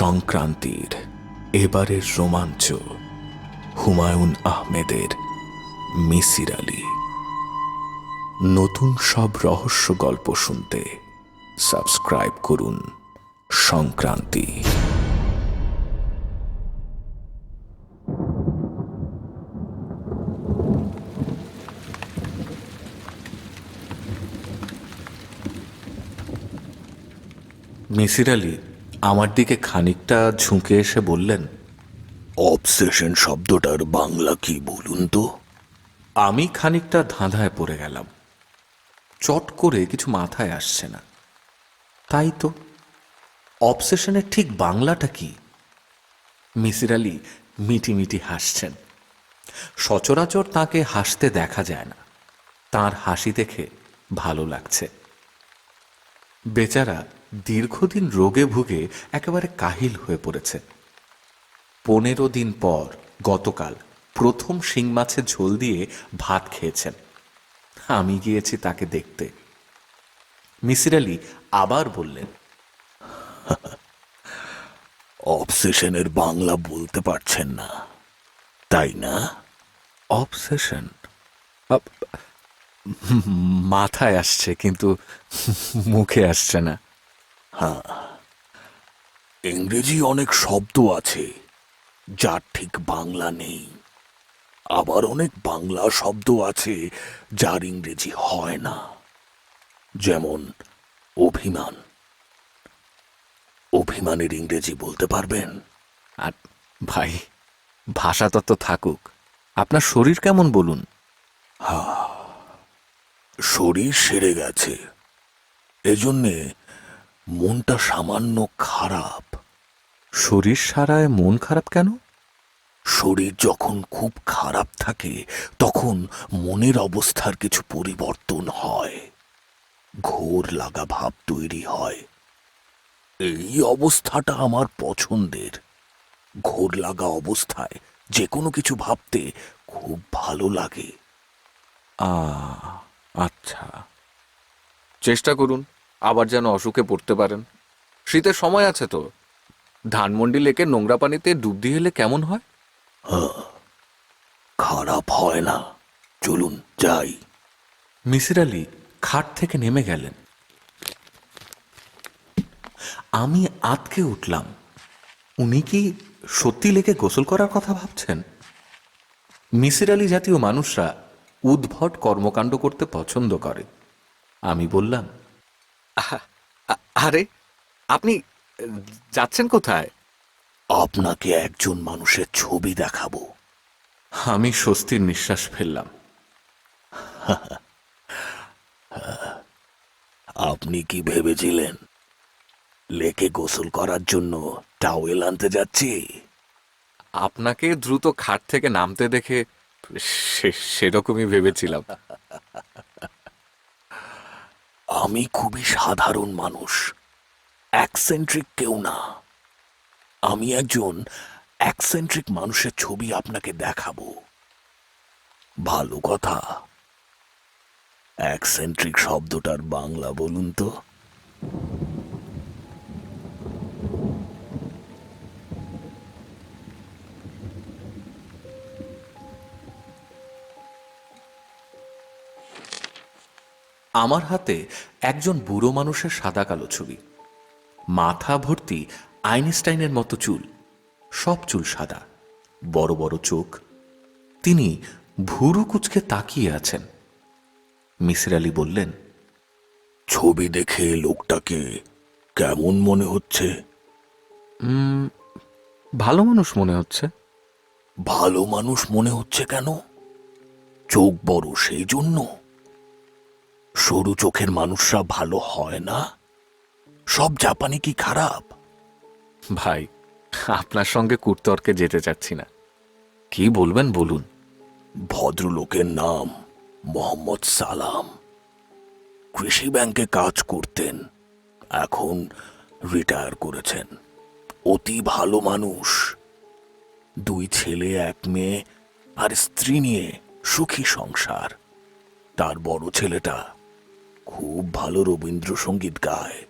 সংক্রান্তির, এবারের রোমাঞ্চ, হুমায়ুন আহমেদের মিসির আলী। নতুন সব রহস্য গল্প শুনতে সাবস্ক্রাইব করুন সংক্রান্তি। মিসির আলী আমার দিকে খানিকটা ঝুঁকে এসে বললেন অবসেশন শব্দটার বাংলা কি বলুন তো? আমি খানিকটা ধাঁধায় পড়ে গেলাম। চট করে কিছু মাথায় আসছে না। তাই তো। অবসেশনের ঠিক বাংলাটা কি? মিসির আলী মিটি মিটি হাসছেন। সচরাচর তাকে হাসতে দেখা যায় না। তার হাসি দেখে ভালো লাগছে। বেচারা দীর্ঘদিন রোগে ভুগে একেবারে কাহিল হয়ে পড়েছে। পনেরো দিন পর গতকাল প্রথম শিং মাছের ঝোল দিয়ে ভাত খেয়েছেন। আমি গিয়েছি তাকে দেখতে। মিসির আলী আবার বললেন অবসেশনের বাংলা বলতে পারছেন না তাই না? অবসেশন? মাথায় আসছে কিন্তু মুখে আসছে না। হ্যাঁ। ইংরেজি অনেক শব্দ আছে যার ঠিক বাংলা নেই। আবার অনেক বাংলা শব্দ আছে যার ইংরেজি হয় না। যেমন অভিমান। অভিমানের ইংরেজি বলতে পারবেন? আর ভাই ভাষাতত্ত্ব থাকুক। আপনার শরীর কেমন বলুন? শরীর সেরে গেছে। এজন্যে মনটা সামান্য খারাপ। শরীর সারায় মন খারাপ কেন? শরীর যখন খুব খারাপ থাকে তখন মনের অবস্থার কিছু পরিবর্তন হয়। ঘোর লাগা ভাব তৈরি হয়। এই অবস্থাটা আমার পছন্দের। ঘোর লাগা অবস্থায় যে কোনো কিছু ভাবতে খুব ভালো লাগে। আ আচ্ছা। চেষ্টা করুন আবার যেন অসুখে পড়তে পারেন। শীতের সময় আছে তো। ধানমন্ডি লেকে নোংরা পানিতে ডুব দিয়ে এলে কেমন হয় খারাপ হয় না। চলুন যাই। মিসির আলী খাট থেকে নেমে গেলেন। আমি আতকে উঠলাম। উনি কি সত্যি লেকে গোসল করার কথা ভাবছেন? মিসির আলী জাতীয় মানুষরা উদ্ভট কর্মকাণ্ড করতে পছন্দ করে। আমি বললাম "আহা, আরে আপনি যাচ্ছেন কোথায়? আপনাকে একজন মানুষের ছবি দেখাবো। আমি স্বস্তির নিঃশ্বাস ফেললাম। আপনি কি ভেবেছিলেন? লেকে গোসল করার জন্য টাওয়েল আনতে যাচ্ছি? আপনাকে দ্রুত খাট থেকে নামতে দেখে সেরকমই ভেবেছিলাম। আমি খুবই সাধারণ মানুষ। অ্যাকসেন্ট্রিক কেউ না। আমি একজন অ্যাকসেন্ট্রিক মানুষের ছবি আপনাকে দেখাবো। ভালো কথা। অ্যাকসেন্ট্রিক শব্দটার বাংলা বলুন তো। আমার হাতে একজন বুড়ো মানুষের সাদা কালো ছবি। মাথা ভর্তি আইনস্টাইনের মতো চুল সব চুল সাদা বড় বড় চোখ। তিনি ভুরু কুচকে তাকিয়ে আছেন। মিসির আলী বললেন ছবি দেখে লোকটাকে কেমন মনে হচ্ছে? ভালো মানুষ মনে হচ্ছে। ভালো মানুষ মনে হচ্ছে কেন? চোখ বড় সেই জন্য। সরু চোখের মানুষরা ভালো হয় না? সব জাপানি কি খারাপ? ভাই আপনার সঙ্গে কুর্তর্কে যেতে চাচ্ছি না। কি বলবেন বলুন? ভদ্রলোকের নাম মোহাম্মদ সালাম। কৃষি ব্যাংকে কাজ করতেন এখন রিটায়ার করেছেন। অতি ভালো মানুষ। দুই ছেলে এক মেয়ে আর স্ত্রী নিয়ে সুখী সংসার। তার বড় ছেলেটা খুব ভালো রবীন্দ্রসঙ্গীত গায়।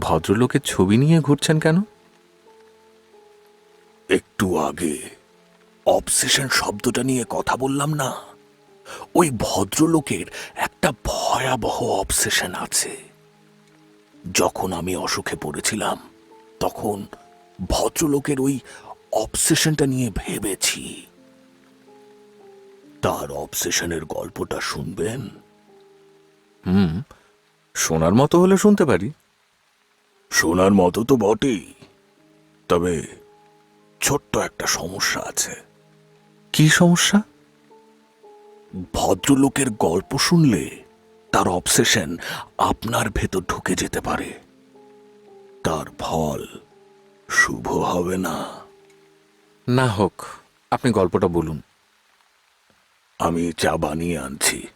ভদ্রলোকের ছবি নিয়ে ঘুরছেন কেন? একটু আগে অবসেশন শব্দটা নিয়ে কথা বললাম না? ওই ভদ্রলোকের একটা ভয়াবহ অবসেশন আছে। যখন আমি অসুখে পড়েছিলাম তখন ভদ্রলোকের ওই অবসেশনটা নিয়ে ভেবেছি। তার অবসেশনের গল্পটা শুনবেন? হুম। শোনার মতো হলে শুনতে পারি। শোনার মতো তো বটেই। তবে ছোট্ট একটা সমস্যা আছে। কি সমস্যা? ভদ্রলোকের গল্প শুনলে তার অবসেশন আপনার ভেতর ঢুকে যেতে পারে। তার ফল শুভ হবে না। না হোক আপনি গল্পটা বলুন। আমি চা বানিয়ে আনছি।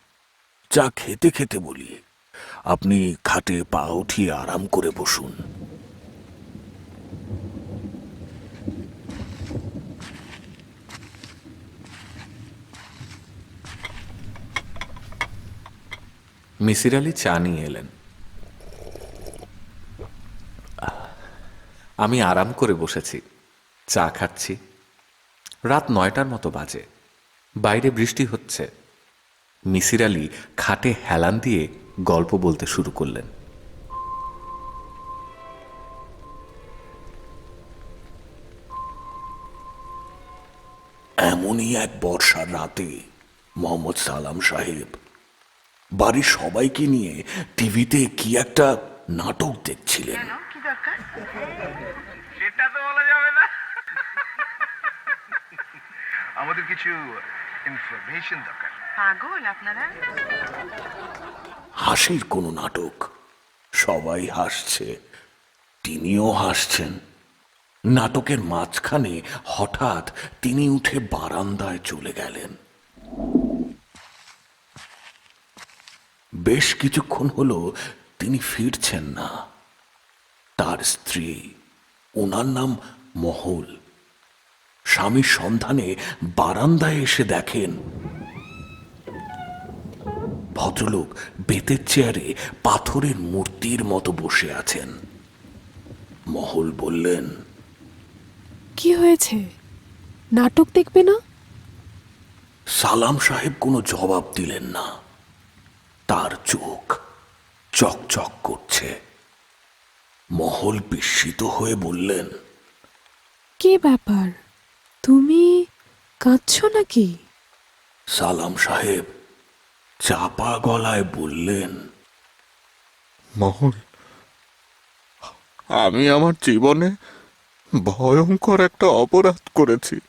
চা খেতে খেতে বলি, আপনি খাটে পা উঠিয়ে আরাম করে বসুন। মিসির আলি চা নিয়ে এলেন। আমি আরাম করে বসেছি, চা খাচ্ছি। রাত নয়টার মতো বাজে, বাইরে বৃষ্টি হচ্ছে। মিসির আলি খাটে হেলান দিয়ে গল্প বলতে শুরু করলেন। এমনই এক বর্ষার রাতে মোহাম্মদ সালাম সাহেব বাড়ির সবাইকে নিয়ে টিভিতে কি একটা নাটক দেখছিলেন। সেটা তো বলা যাবে না। আমাদের কিছু ইনফরমেশন দরকার। পাগল আপনারা? হাসির কোনো নাটক। সবাই হাসছে, তিনিও হাসছেন। নাটকের মাঝখানে হঠাৎ তিনি উঠে বারান্দায় চলে গেলেন। বেশ কিছুক্ষণ হলো তিনি ফিরছেন না। তার স্ত্রী, ওনার নাম মহল। স্বামীর সন্ধানে বারান্দায় এসে দেখেন ভদ্রলোক বেতের চেয়ারে পাথরের মূর্তির মতো বসে আছেন। মহল বললেন কি হয়েছে? নাটক দেখবে না? সালাম সাহেব কোনো জবাব দিলেন না। তার চোখ চকচক করছে। মহল বিস্মিত হয়ে বললেন কি ব্যাপার? তুমি কাঁদছো নাকি? সালাম সাহেব চাপা গলায় বললেন মহল আমি আমার জীবনে ভয়ঙ্কর একটা অপরাধ করেছি।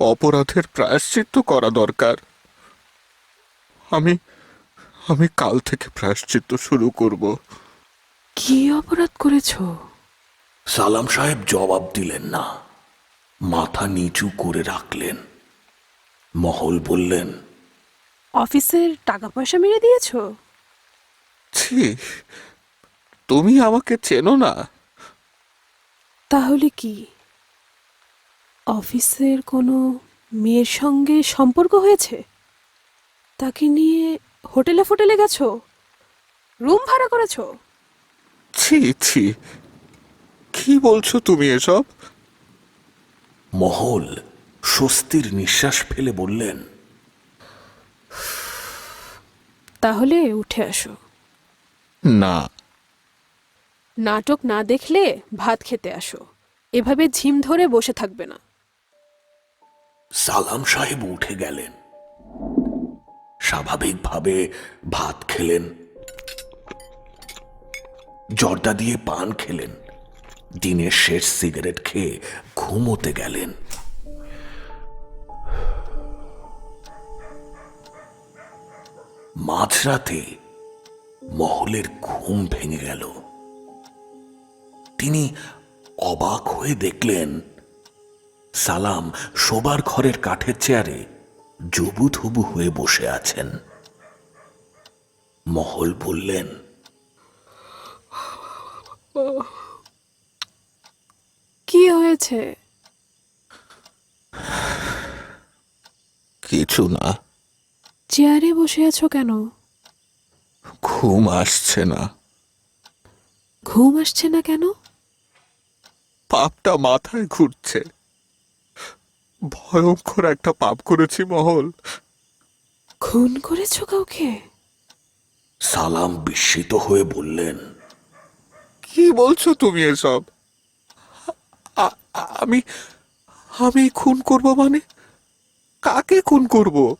অপরাধের প্রায়শ্চিত্ত করা দরকার। আমি আমি কাল থেকে প্রায়শ্চিত্ত শুরু করব। কি অপরাধ করেছ? সালাম সাহেব জবাব দিলেন না মাথা নিচু করে রাখলেন। মহল বললেন অফিসের টাকা পয়সা মেরে দিয়েছ? ছি তুমি আমাকে চেনো না। তাহলে কি? অফিসের কোনো মেয়ের সঙ্গে সম্পর্ক হয়েছে? তাকে নিয়ে হোটেলে ফোটেলে গেছো? রুম ভাড়া করেছ? ছি ছি কি বলছো তুমি এসব? মহল স্বস্তির নিঃশ্বাস ফেলে বললেন তাহলে উঠে আসো। না। নাটক না দেখলে ভাত খেতে আসো। এভাবে ঝিম ধরে বসে থাকবে না। সালাম সাহেব উঠে গেলেন। স্বাভাবিকভাবে ভাত খেলেন। জর্দা দিয়ে পান খেলেন। দিনের শেষ সিগারেট খেয়ে ঘুমোতে গেলেন। মাঝরাতে মহলের ঘুম ভেঙে গেল। তিনি অবাক হয়ে দেখলেন সালাম শোবার ঘরের কাঠের চেয়ারে জবুথবু হয়ে বসে আছেন। মহল বললেন কি হয়েছে? কিছু না। চেয়ারে বসে আছো কেন? ঘুম আসছে না। ঘুম আসছে না কেন? পাপটা মাথায় ঘুরছে। ভয়ঙ্কর একটা পাপ করেছি মহল। খুন করেছ কাউকে? সালাম বিস্মিত হয়ে বললেন কি বলছো তুমি এসব? আ- আ- আমি আমি খুন করব মানে? কাকে খুন করব?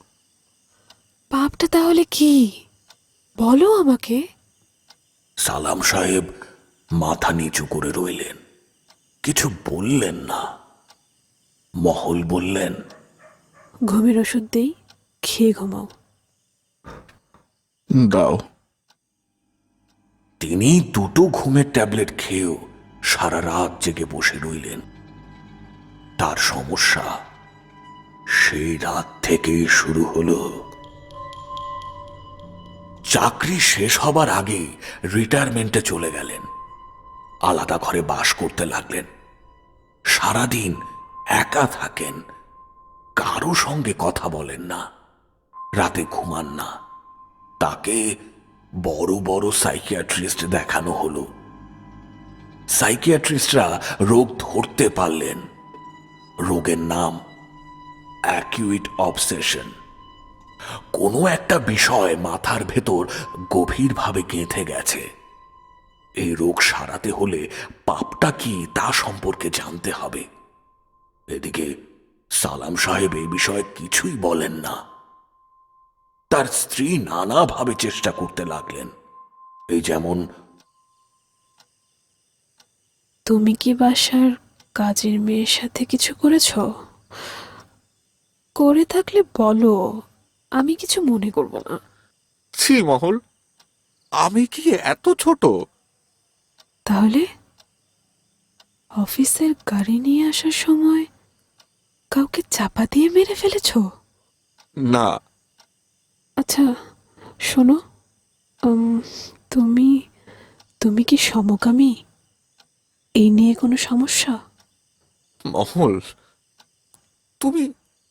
পাপটা তাহলে কি? বলো আমাকে। সালাম সাহেব মাথা নিচু করে রইলেন। কিছু বললেন না। মহল বললেন ঘুমের ওষুধ দেই খেয়ে ঘুমাও। দাও। তিনি দুটো ঘুমের ট্যাবলেট খেয়েও সারা রাত জেগে বসে রইলেন। তার সমস্যা সেই রাত থেকেই শুরু হলো। চাকরি শেষ হবার আগে রিটায়ারমেন্টে চলে গেলেন। আলাদা ঘরে বাস করতে লাগলেন। সারাদিন একা থাকেন। কারও সঙ্গে কথা বলেন না। রাতে ঘুমান না। তাকে বড় বড় সাইকিয়াট্রিস্ট দেখানো হলো। সাইকিয়াট্রিস্টরা রোগ ধরতে পারলেন। রোগের নাম অ্যাকিউইট অবসেশন কোনো একটা বিষয় মাথার ভেতর গভীরভাবে গেঁথে গেছে। এই রোগ সারাতে হলে পাপটা কি তা সম্পর্কে জানতে হবে। এদিকে সালাম সাহেব এই বিষয়ে কিছুই বলেন না। তার স্ত্রী নানাভাবে চেষ্টা করতে লাগলেন। এই যেমন তুমি কি বাসার কাজের মেয়ের সাথে কিছু করেছ? করে থাকলে বলো। আমি কিছু মনে করব না। ছি মহল আমি কি এত ছোট? তাহলে অফিসের গাড়ি নিয়ে আসার সময় কাউকে চাপা দিয়ে মেরে ফেলেছ? না। আচ্ছা শোনো তুমি তুমি কি সমকামী? এই নিয়ে কোনো সমস্যা? মহল তুমি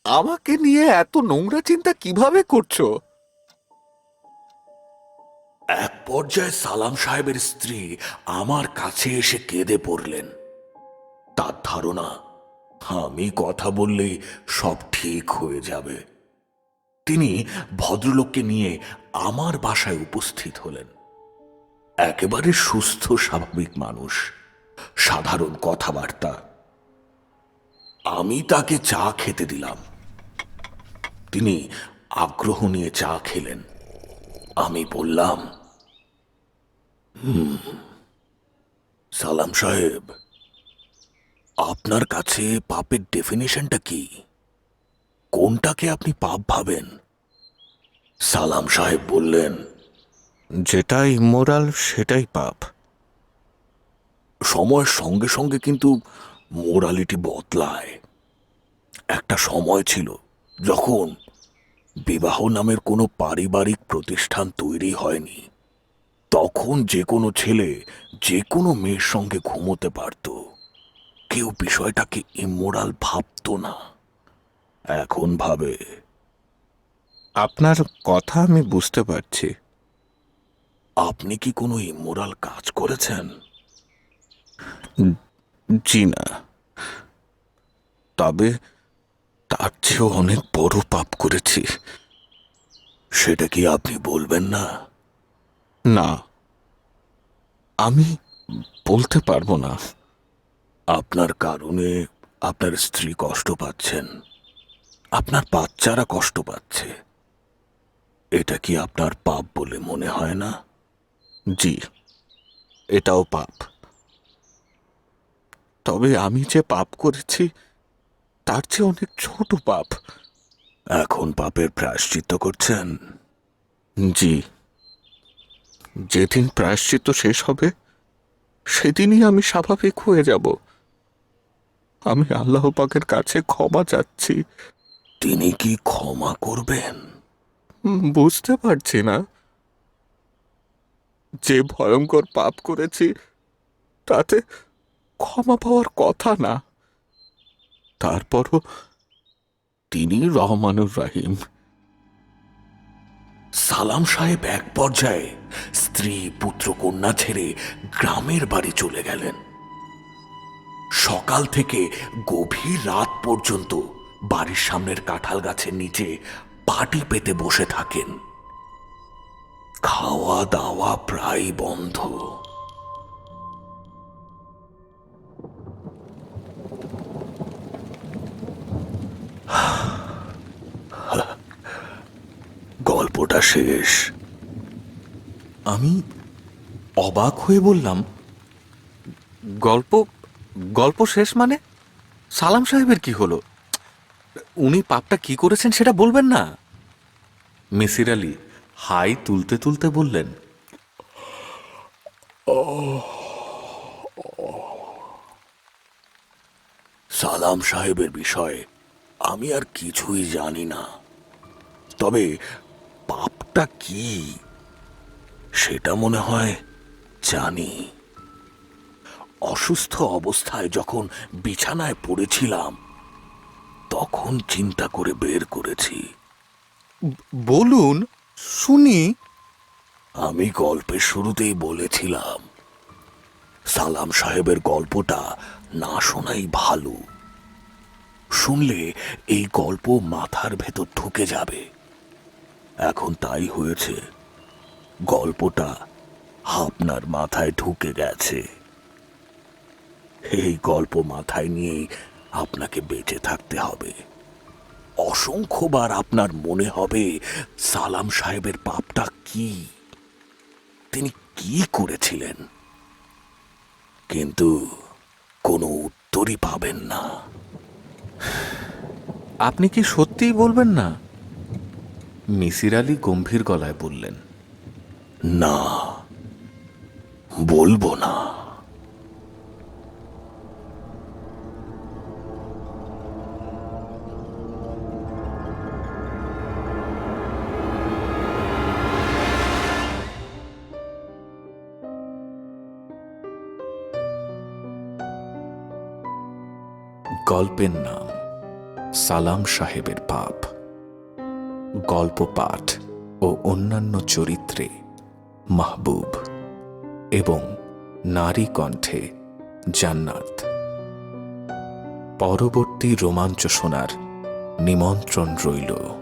আমাকে নিয়ে এত নোংরা চিন্তা কীভাবে করছ? এক পর্যায়ে সালাম সাহেবের স্ত্রী আমার কাছে এসে কেঁদে পড়লেন। তার ধারণা, আমি কথা বললেই সব ঠিক হয়ে যাবে। তিনি ভদ্রলোককে নিয়ে আমার বাসায় উপস্থিত হলেন। একেবারে সুস্থ, স্বাভাবিক মানুষ, সাধারণ কথাবার্তা। আমি তাকে চা খেতে দিলাম। তিনি আগ্রহ নিয়ে চা খেলেন। আমি বললাম "হুম, সালাম সাহেব আপনার কাছে পাপের ডেফিনেশনটা কি? কোনটাকে আপনি পাপ ভাবেন? সালাম সাহেব বললেন যেটা ইমোরাল সেটাই পাপ। সময়ের সঙ্গে সঙ্গে কিন্তু মোরালিটি বদলায়। একটা সময় ছিল যখন বিবাহ নামের কোনো পারিবারিক প্রতিষ্ঠান তৈরি হয়নি। তখন যে কোনো ছেলে যে কোনো মেয়ের সঙ্গে ঘুমোতে পারত। কেউ বিষয়টাকে ইমোরাল ভাবতো না। এখন ভাবে। আপনার কথা আমি বুঝতে পারছি। আপনি কি কোনো ইমোরাল কাজ করেছেন? জি না। তবে তার চেয়েও অনেক বড় পাপ করেছি। সেটা কি আপনি বলবেন না? না। আমি বলতে পারব না। আপনার কারণে আপনার স্ত্রী কষ্ট পাচ্ছেন। আপনার বাচ্চারা কষ্ট পাচ্ছে। এটা কি আপনার পাপ বলে মনে হয় না? জি এটাও পাপ। তবে আমি যে পাপ করেছি তার চেয়ে অনেক ছোট পাপ। এখন পাপের প্রায়শ্চিত্ত করছেন? জি। যেদিন প্রায়শ্চিত্ত শেষ হবে সেদিনই আমি স্বাভাবিক হয়ে যাব। আমি আল্লাহ পাকের কাছে ক্ষমা চাচ্ছি। তিনি কি ক্ষমা করবেন? বুঝতে পারছি না। যে ভয়ঙ্কর পাপ করেছি তাতে ক্ষমা পাওয়ার কথা না। তারপরও তিনি রহমানুর রাহিম। সালাম সাহেব এক পর্যায়ে স্ত্রী পুত্র কন্যা ছেড়ে গ্রামের বাড়ি চলে গেলেন। সকাল থেকে গভীর রাত পর্যন্ত বাড়ির সামনের কাঁঠাল গাছের নিচে পাটি পেতে বসে থাকেন। খাওয়া দাওয়া প্রায় বন্ধ। গল্পটা শেষ। আমি অবাক হয়ে বললাম, গল্প গল্প শেষ মানে? সালাম সাহেবের কি হলো? উনি পাপটা কি করেছেন সেটা বলবেন না। মিসির আলী হাই তুলতে তুলতে বললেন, সালাম সাহেবের বিষয়ে আমি আর কিছুই জানি না। তবে পাপটা কি? সেটা মনে হয় জানি। অসুস্থ অবস্থায় যখন বিছানায় পড়েছিলাম তখন চিন্তা করে বের করেছি। বলুন শুনি। আমি গল্পের শুরুতেই বলেছিলাম সালাম সাহেবের গল্পটা না শোনাই ভালো। শুনলে এই গল্প মাথার ভেতর ঢুকে যাবে। এখন তাই হয়েছে। গল্পটা আপনার মাথায় ঢুকে গেছে। এই গল্প মাথায় নিয়েই আপনাকে বেঁচে থাকতে হবে। অসংখ্যবার আপনার মনে হবে সালাম সাহেবের পাপটা কি? তিনি কি করেছিলেন? কিন্তু কোনো উত্তরই পাবেন না। আপনি কি সত্যিই বলবেন না? মিসির আলী গম্ভীর গলায় বললেন না বলব না। গল্পের নাম সালাম সাহেবের পাপ। গল্প পাঠ ও অন্যান্য চরিত্রে মাহবুব এবং নারী কণ্ঠে জান্নাত। পরবর্তী রোমাঞ্চ শোনার নিমন্ত্রণ রইল।